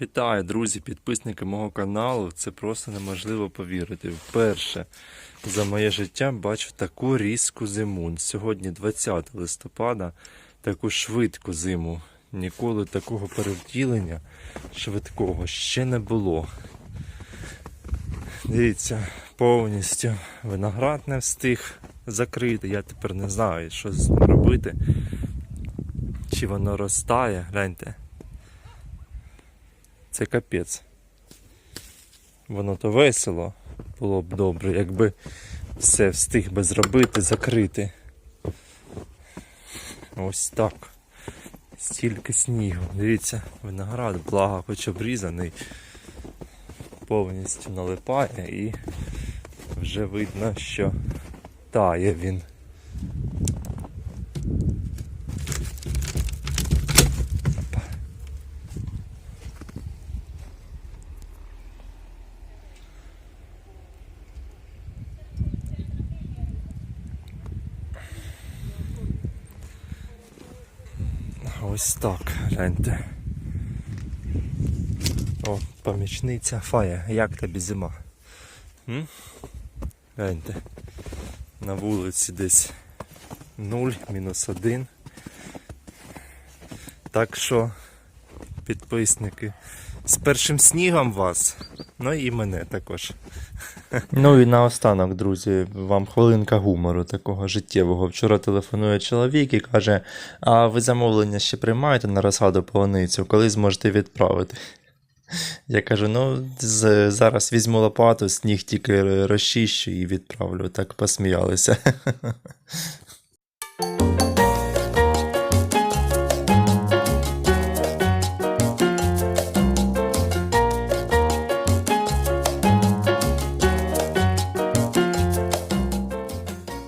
Вітаю, друзі, підписники мого каналу. Це просто неможливо повірити. Вперше за моє життя бачу таку різку зиму. Сьогодні 20 листопада, таку швидку зиму. Ніколи такого перевтілення швидкого ще не було. Дивіться, повністю виноград не встиг закрити. Я тепер не знаю, що з ним робити. Чи воно розтає, гляньте. Це капець. Воно то весело було б добре, якби все встиг би зробити, закрити. Ось так. Стільки снігу. Дивіться, виноград, благо, хоч обрізаний, повністю налипає і вже видно, що тає він. Ось так, гляньте. О, помічниця Фая, як тобі зима? М? Гляньте. На вулиці десь 0, мінус 1. Так що, підписники, з першим снігом вас, ну і мене також. Ну і наостанок, друзі, вам хвилинка гумору такого життєвого. Вчора телефонує чоловік і каже: А ви замовлення ще приймаєте на розсаду полуницю, коли зможете відправити? Я кажу: ну, зараз візьму лопату, сніг тільки розчищу і відправлю. Так посміялися.